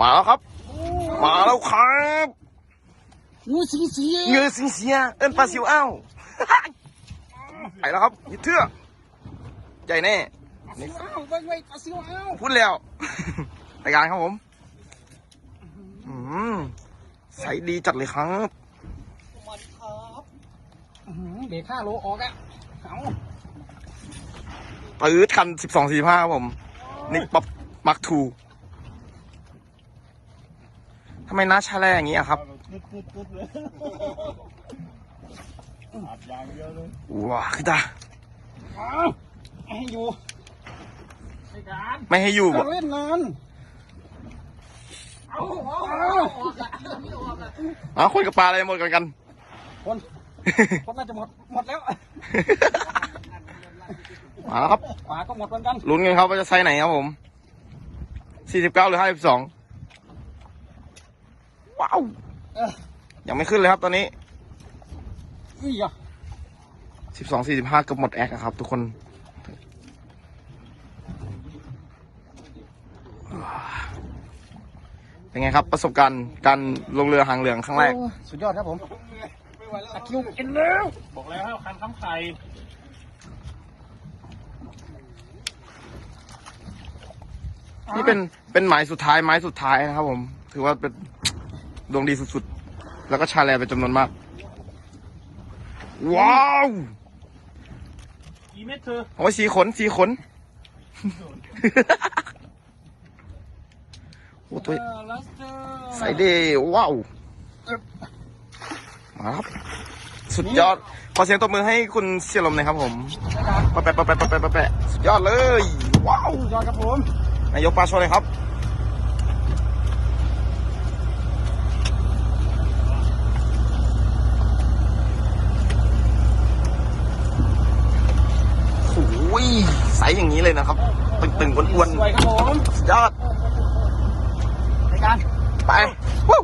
มาแล้วครับ มาแล้วครับงูสิงเสียเงือสิงเสีย เอิ้นปลาซิวอ้าวไปแล้วครับยึดเทื่อใหญ่แน่นี่อ้าวไว้ไว้ปลาซิวอ้าวพูดแล้วรายการครับผมอืมใสดีจัดเลยครับมันครับอื้อหือเบรกห้าโลออกอะเอาปื๊ดคันสิบสองสี่ห้าครับผม นี่ป๊อปมักทู ทำไมน้าชาแลอย่างนี้อะครับตึ๊ดตึ๊ดตึ๊ดเลยอัดยางเยอะเลยว้าคือตาเอาให้อยู่ไอ้การไม่ให้อยู่บ่เล่นนานเอาเอาอ้าวคนกับปลาอะไรหมดกันกัน คนคนน่าจะหมดหมดแล้วมาแล้วครับปลาก็หมดเหมือนกันลุ้นกันครับว่าจะไซส์ไหนครับผมสี่สิบเก้าหรือห้าสิบสอง ว้าวเออยังไม่ขึ้นเลยครับตอนนี้อีอะสิบสองสี่สิบห้าเกือบหมดแอคอะครับ ทุกคนเป็นไงครับประสบการณ์การลงเรือหางเหลืองครั้งแรกโอ้สุดยอดครับผมตะคริวกินแล้ว บอกแล้วให้เอาคันค้ำไข่นี่เป็นเป็นหมายสุดท้ายไม้สุดท้ายนะครับผม ถือว่าเป็น ดวงดีสุดๆ แล้วก็ชาแลเป็นจำนวนมาก ว้าวกี่เม็ดเธอโอ้ยสีขนสีขนโอ้ตัวเออลัสเตอร์ใส่เดว้าวมาครับ สุดยอด ขอเสียงตบมือให้คุณเสี่ยลมหน่อยครับผมปะแปะปะแปะปะแปะปะแปะสุดยอดเลย ว้าว สุดยอดครับผม นายกปลาโชว์เลยครับ ยใสอย่างนี้เลยนะครับ ตึงๆอ้วนสวยครับผมๆสุดยอดในการไปวู้